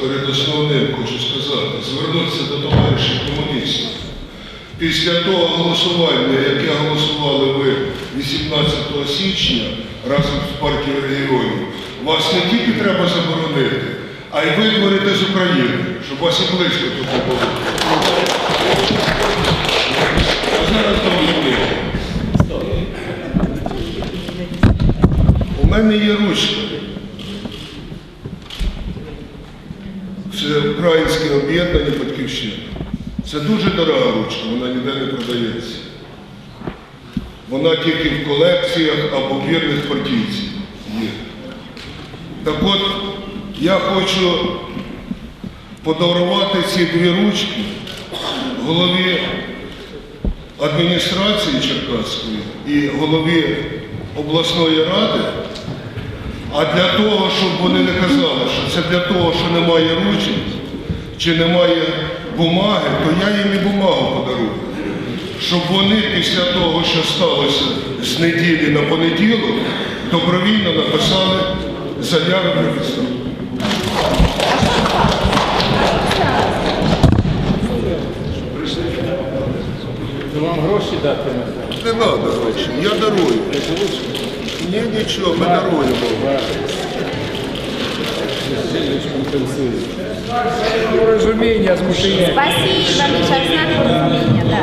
перед основним хочу сказати, звернутися до товаришів комуністів. Після того голосування, яке голосували ви 18 січня разом з партією регіонів, вас не тільки треба заборонити, а й видворити з України, щоб вас і близько тут було. А зараз. У мене є ручка. Це українське об'єднання батьківщина. Це дуже дорога ручка, вона ніде не продається. Вона тільки в колекціях або вірних партійців є. Так от, я хочу подарувати ці дві ручки голові адміністрації Черкаської і голові обласної ради, а для того, щоб вони не казали, що це для того, що немає ручок чи немає бумаги, то я їм і бумагу подарую. Щоб вони після того, що сталося з неділі на понеділок, добровільно написали заяви про відставку. Вам гроші дати? Не треба гроші, я дарую. Ні, нічого, ми даруємо. Розуміння, змушення. Спасибо, Миша, знак розуміння.